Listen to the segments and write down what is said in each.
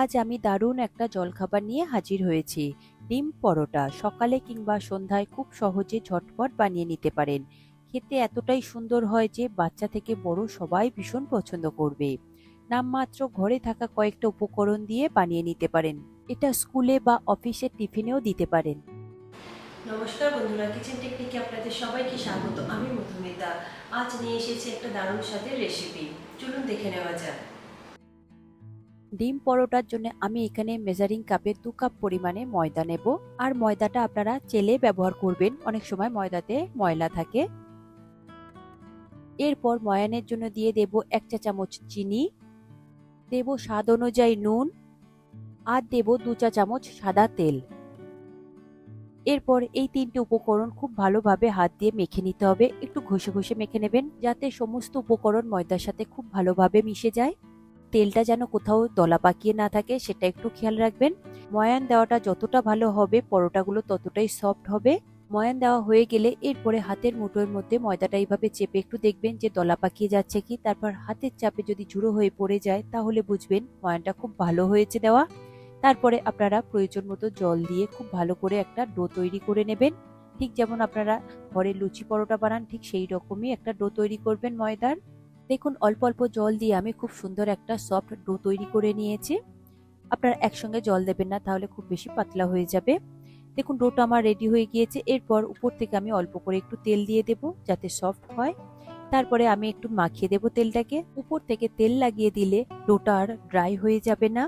আজ আমি দারুণ একটা জলখাবার নিয়ে হাজির হয়েছি। ডিম পরোটা সকালে কিংবা সন্ধ্যায় খুব সহজে ঝটপট বানিয়ে নিতে পারেন। খেতে এতটাই সুন্দর হয় যে বাচ্চা থেকে বড় সবাই ভীষণ পছন্দ করবে। নামমাত্র ঘরে থাকা কয়েকটা উপকরণ দিয়ে বানিয়ে নিতে পারেন। এটা স্কুলে বা অফিসের টিফিনেও দিতে পারেন। নমস্কার বন্ধুরা কিচেন টেকনিকে আপনাদের সবাইকে স্বাগত। আমি মধুমিতা। আজ নিয়ে এসেছি একটা দারুণ স্বাদের রেসিপি চলুন দেখে নেওয়া যাক। ডিম পরোটার জন্য আমি এখানে মেজারিং কাপে দু কাপ পরিমাণে ময়দা নেব। আর ময়দাটা আপনারা চেলে ব্যবহার করবেন। অনেক সময় ময়দাতে ময়লা থাকে। এরপর ময়ানের জন্য দিয়ে দেব এক চা চামচ চিনি। দেব স্বাদ অনুযায়ী নুন। আর দেব দু চা চামচ সাদা তেল। এরপর এই তিনটে উপকরণ খুব ভালোভাবে হাত দিয়ে মেখে নিতে হবে। একটু ঘষে ঘষে মেখে নেবেন, যাতে সমস্ত উপকরণ ময়দার সাথে খুব ভালোভাবে মিশে যায়। তেলটা যেন কোথাও দলা পাকিয়ে না থাকে, সেটা একটু খেয়াল রাখবেন। ময়ান দেওয়াটা যতটা ভালো হবে, পরোটাগুলো ততটাই সফট হবে। ময়ান দেওয়া হয়ে গেলে এরপরে হাতের মুঠোর মধ্যে ময়দাটা এইভাবে চেপে একটু দেখবেন যে দলা পাকিয়ে যাচ্ছে কি। তারপর হাতের চাপে যদি ঝুড়ো হয়ে পড়ে যায়, তাহলে বুঝবেন ময়ানটা খুব ভালো হয়েছে দেওয়া। তারপরে আপনারা প্রয়োজন মতো জল দিয়ে খুব ভালো করে একটা ডো তৈরি করে নেবেন। ঠিক যেমন আপনারা ঘরে লুচি পরোটা বানান, ঠিক সেই রকমই একটা ডো তৈরি করবেন ময়দার। দেখুন, অল্প অল্প জল দিয়ে আমি খুব সুন্দর একটা সফট ডো তৈরি করে নিয়েছি। আপনারা একসঙ্গে জল দেবেন না, তাহলে খুব বেশি পাতলা হয়ে যাবে। দেখুন ডোটা আমার রেডি হয়ে গিয়েছে। এরপর উপর থেকে আমি অল্প করে একটু তেল দিয়ে দেব, যাতে সফট হয়। তারপরে আমি একটু মাখিয়ে দেব তেলটাকে। উপর থেকে তেল লাগিয়ে দিলে ডোটা আর ড্রাই হয়ে যাবে না।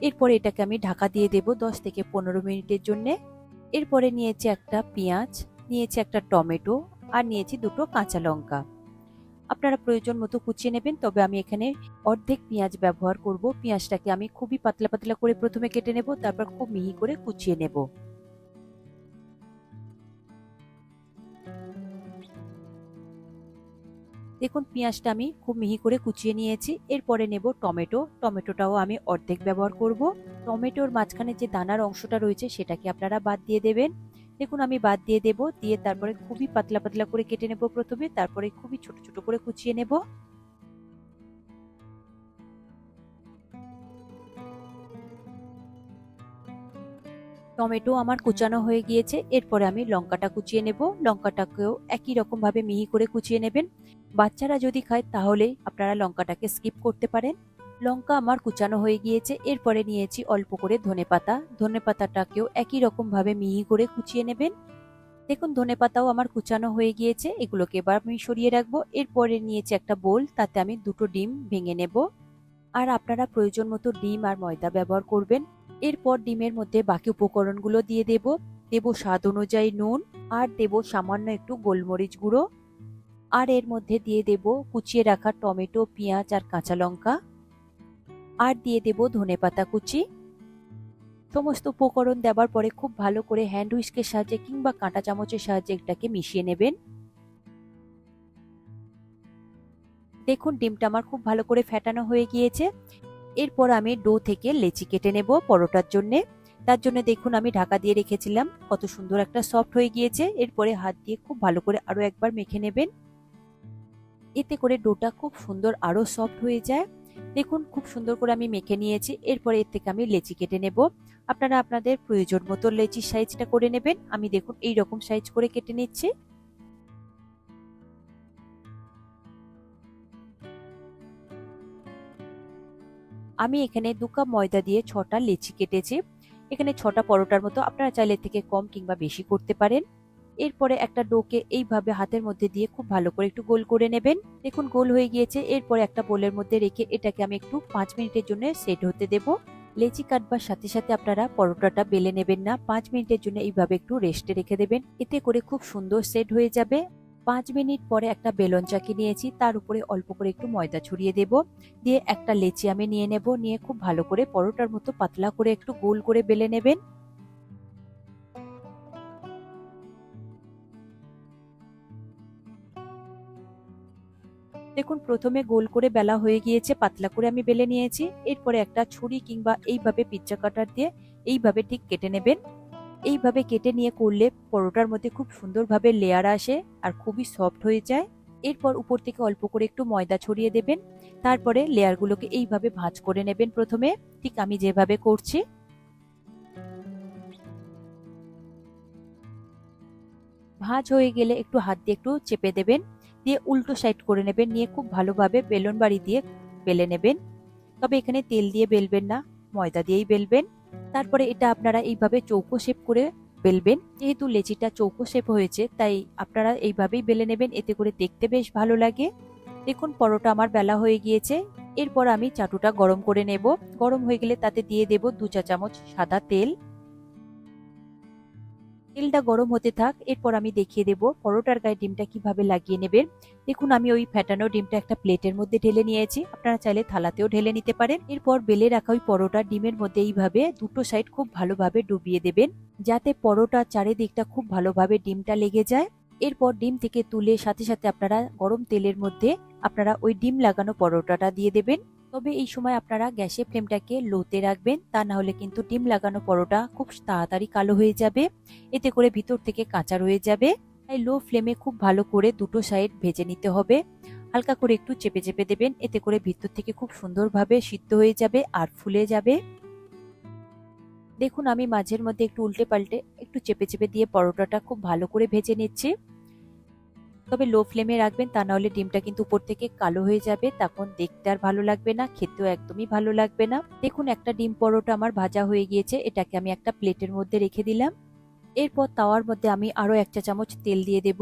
এরপরে এটাকে আমি ঢাকা দিয়ে দেব দশ থেকে পনেরো মিনিটের জন্যে। এরপরে নিয়েছি একটা পেঁয়াজ, নিয়েছি একটা টমেটো, আর নিয়েছি দুটো কাঁচা লঙ্কা। আপনারা প্রয়োজন মতো কুচিয়ে নেবেন, তবে আমি এখানে অর্ধেক পেঁয়াজ ব্যবহার করব। পেঁয়াজটাকে আমি খুবই পাতলা পাতলা করে প্রথমে কেটে নেব, তারপর খুব মিহি করে কুচিয়ে নেব। দেখুন, পেঁয়াজটা আমি খুব মিহি করে কুচিয়ে নিয়েছি। এরপরে নেব টমেটো। টমেটোটাও আমি অর্ধেক ব্যবহার করব। টমেটোর মাঝখানে যে দানার অংশটা রয়েছে, সেটাকে আপনারা বাদ দিয়ে দেবেন। দেখুন, আমি বাদ দিয়ে দেব, দিয়ে তারপরে খুবই পাতলা পাতলা করে কেটে নেব প্রথমে, তারপরে খুবই ছোট ছোট করে কুচিয়ে নেব। টমেটো আমার কুচানো হয়ে গিয়েছে, এরপরে আমি লঙ্কাটা কুচিয়ে নেব। লঙ্কাটাকেও একই রকম ভাবে মিহি করে কুচিয়ে নেবেন। বাচ্চারা যদি খায়, তাহলে আপনারা লঙ্কাটাকে স্কিপ করতে পারেন। লঙ্কা আমার কুচানো হয়ে গিয়েছে, এরপরে নিয়েছি অল্প করে ধনে পাতা। ধনে পাতাটাকেও একই রকম ভাবে মিহি করে কুচিয়ে নেবেন। দেখুন, ধনে পাতাও আমার কুচানো হয়ে গিয়েছে, এগুলোকে এবার আমি সরিয়ে রাখব। এরপরে নিয়েছি একটা বোল, তাতে আমি দুটো ডিম ভেঙে নেব। আর আপনারা প্রয়োজন মতো ডিম আর ময়দা ব্যবহার করবেন। এরপর ডিমের মধ্যে বাকি উপকরণগুলো দিয়ে দেব। দেব স্বাদ অনুযায়ী নুন আর দেব সামান্য একটু গোলমরিচ গুঁড়ো। আর এর মধ্যে দিয়ে দেব কুচিয়ে রাখা টমেটো, পেঁয়াজ আর কাঁচা লঙ্কা। আর দিয়ে দেব ধনে পাতা কুচি। সমস্ত উপকরণ দেওয়ার পরে খুব ভালো করে হ্যান্ড হুইস্কের সাহায্যে কিংবা কাঁটা চামচের সাহায্যে এটাকে মিশিয়ে নেবেন। দেখুন, ডিমটা আমার খুব ভালো করে ফেটানো হয়ে গিয়েছে। এরপর আমি ডো থেকে লেচি কেটে নেব পরোটার জন্য। তার জন্য দেখুন, আমি ঢাকা দিয়ে রেখেছিলাম। কত সুন্দর একটা সফট হয়ে গিয়েছে। এরপরে হাত দিয়ে খুব ভালো করে আরও একবার মেখে নেবেন। এতে করে ডোটা খুব সুন্দর আরও সফট হয়ে যায়। দেখুন, খুব সুন্দর করে আমি মেখে নিয়েছি। এরপরে এর থেকে আমি লেচি কেটে নেব। আপনারা আপনাদের প্রয়োজন মতো লেচির সাইজটা করে নেবেন। আমি দেখুন এই রকম সাইজ করে কেটে নিচ্ছি। আমি এখানে দু কাপ ময়দা দিয়ে ছটা লেচি কেটেছি। এখানে ছটা পরোটার মতো আপনারা চাইলে থেকে কম কিংবা বেশি করতে পারেন। এরপরে একটা ডোকে এইভাবে হাতের মধ্যে দিয়ে খুব ভালো করে একটু গোল করে নেবেন। দেখুন, গোল হয়ে গিয়েছে। এরপরে একটা বোলের মধ্যে রেখে এটাকে আমি একটু পাঁচ মিনিটের জন্য সেট হতে দেব। লেচি কাটবার সাথে সাথে আপনারা পরোটাটা বেলে নেবেন না। পাঁচ মিনিটের জন্য এইভাবে একটু রেস্টে রেখে দেবেন। এতে করে খুব সুন্দর সেট হয়ে যাবে। পাঁচ মিনিট পরে একটা বেলন চাকি নিয়েছি। তার উপরে অল্প করে একটু ময়দা ছড়িয়ে দেব। দিয়ে একটা লেচি আমি নিয়ে নেব। নিয়ে খুব ভালো করে পরোটার মতো পাতলা করে একটু গোল করে বেলে নেবেন। দেখুন, প্রথমে গোল করে বেলা হয়ে গিয়েছে, পাতলা করে আমি বেলে নিয়েছি। এরপরে একটা ছুরি কিংবা এইভাবে পিজ্জা কাটার দিয়ে এইভাবে ঠিক কেটে নেবেন। এইভাবে কেটে নিয়ে করলে পরোটার মধ্যে খুব সুন্দরভাবে লেয়ার আসে আর খুবই সফট হয়ে যায়। এরপর উপর থেকে অল্প করে একটু ময়দা ছড়িয়ে দেবেন। তারপরে লেয়ারগুলোকে এইভাবে ভাঁজ করে নেবেন প্রথমে। ঠিক আমি যেভাবে করছি। ভাঁজ হয়ে গেলে একটু হাত দিয়ে একটু চেপে দেবেন। দিয়ে উল্টো সাইড করে নেবেন, নিয়ে খুব ভালোভাবে বেলুন বাড়ি দিয়ে বেলে নেবেন। তবে এখানে তেল দিয়ে বেলবেন না, ময়দা দিয়েই বেলবেন। তারপরে এটা আপনারা এইভাবে চৌকো শেপ করে বেলবেন। যেহেতু লেচিটা চৌকো শেপ হয়েছে, তাই আপনারা এইভাবেই বেলে নেবেন, এতে করে দেখতে বেশ ভালো লাগে। দেখুন, পরোটা আমার বেলা হয়ে গিয়েছে। এরপর আমি চাটুটা গরম করে নেব। গরম হয়ে গেলে তাতে দিয়ে দেব দু চা চামচ সাদা তেল। তেলটা গরম হতে থাক, এরপর আমি দেখিয়ে দেব পরোটার গায়ে ডিমটা কীভাবে লাগিয়ে নেবেন। দেখুন, আমি ওই ফ্যাটানো ডিমটা একটা প্লেটের মধ্যে ঢেলে নিয়েছি। আপনারা চাইলে থালাতেও ঢেলে নিতে পারেন। এরপর বেলে রাখা ওই পরোটা ডিমের মধ্যে এইভাবে দুটো সাইড খুব ভালোভাবে ডুবিয়ে দেবেন, যাতে পরোটা চারিদিকটা খুব ভালোভাবে ডিমটা লেগে যায়। এরপর ডিম থেকে তুলে সাথে সাথে আপনারা গরম তেলের মধ্যে আপনারা ওই ডিম লাগানো পরোটাটা দিয়ে দেবেন। তবে এই সময় আপনারা গ্যাসের ফ্লেমটাকে লোতে রাখবেন, তা না হলে কিন্তু ডিম লাগানো পরোটা খুব তাড়াতাড়ি কালো হয়ে যাবে। এতে করে ভিতর থেকে কাঁচা রয়ে যাবে। তাই লো ফ্লেমে খুব ভালো করে দুটো সাইড ভেজে নিতে হবে। হালকা করে একটু চেপে চেপে দেবেন, এতে করে ভিতর থেকে খুব সুন্দরভাবে সিদ্ধ হয়ে যাবে আর ফুলে যাবে। দেখুন, আমি মাঝের মধ্যে একটু উল্টে পাল্টে একটু চেপে চেপে দিয়ে পরোটাটা খুব ভালো করে ভেজে নিচ্ছি। তবে লো ফ্লেমে রাখবেন, তা নাহলে ডিমটা কিন্তু উপর থেকে কালো হয়ে যাবে। তখন দেখতে আর ভালো লাগবে না, খেতেও একদমই ভালো লাগবে না। দেখুন, একটা ডিম পরোটা আমার ভাজা হয়ে গিয়েছে, এটাকে আমি একটা প্লেটের মধ্যে রেখে দিলাম। এরপর তাওয়ার মধ্যে আমি আরও এক চা চামচ তেল দিয়ে দেব।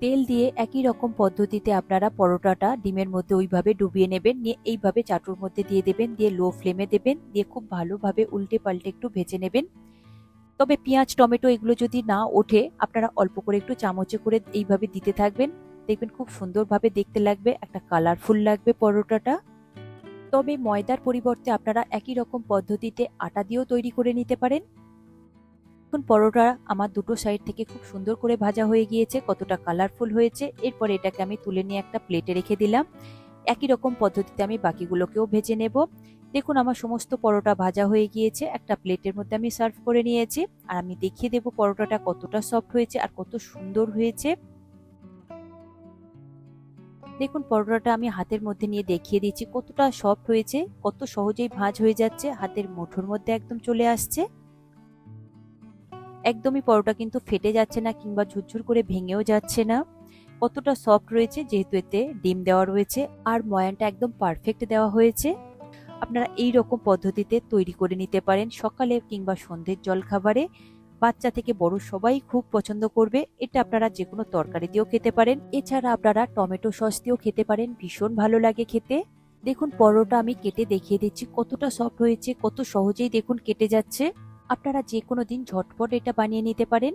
তেল দিয়ে একই রকম পদ্ধতিতে আপনারা পরোটাটা ডিমের মধ্যে ওইভাবে ডুবিয়ে নেবেন, নিয়ে এইভাবে চাটুর মধ্যে দিয়ে দেবেন, দিয়ে লো ফ্লেমে দেবেন, দিয়ে খুব ভালোভাবে উল্টে পাল্টে একটু ভেজে নেবেন। তবে পেঁয়াজ, টমেটো এগুলো যদি না ওঠে, আপনারা অল্প করে একটু চামচে করে এইভাবে দিতে থাকবেন। দেখবেন খুব সুন্দরভাবে দেখতে লাগবে, একটা কালারফুল লাগবে পরোটাটা। তবে ময়দার পরিবর্তে আপনারা একই রকম পদ্ধতিতে আটা দিয়েও তৈরি করে নিতে পারেন। এখন পরোটা আমার দুটো সাইড থেকে খুব সুন্দর করে ভাজা হয়ে গিয়েছে, কতটা কালারফুল হয়েছে। এরপর এটাকে আমি তুলে নিয়ে একটা প্লেটে রেখে দিলাম। একই রকম পদ্ধতিতে আমি বাকিগুলোকেও ভেজে নেব। দেখুন আমার সমস্ত পরোটা ভাজা হয়ে গিয়েছে, একটা প্লেটের মধ্যে আমি সার্ভ করে নিয়েছি, আর আমি দেখিয়ে দেব পরোটাটা কতটা সফট হয়েছে আর কত সুন্দর হয়েছে। দেখুন পরোটাটা আমি হাতের মধ্যে নিয়ে দেখিয়ে দিচ্ছি কতটা সফট হয়েছে, কত সহজেই ভাঁজ হয়ে যাচ্ছে, হাতের মুঠোর মধ্যে একদম চলে আসছে। একদমই পরোটা কিন্তু ফেটে যাচ্ছে না কিংবা ঝুরঝুর করে ভেঙেও যাচ্ছে না। কতটা সফট রয়েছে, যেহেতু এতে ডিম দেওয়া রয়েছে, আর ময়ানটা একদম পারফেক্ট দেওয়া হয়েছে। আপনারা এই রকম পদ্ধতিতে তৈরি করে নিতে পারেন সকালে কিংবা সন্ধ্যের জলখাবারে। বাচ্চা থেকে বড় সবাই খুব পছন্দ করবে, এটা আপনারা যে কোনো তরকারি দিয়েও খেতে পারেন। এছাড়া আপনারা টমেটো সস দিয়েও খেতে পারেন, ভীষণ ভালো লাগে খেতে। দেখুন, পরোটা আমি কেটে দেখিয়ে দিচ্ছি, কতটা সফট হয়েছে, কত সহজেই দেখুন কেটে যাচ্ছে। আপনারা যে কোনো দিন ঝটপট এটা বানিয়ে নিতে পারেন।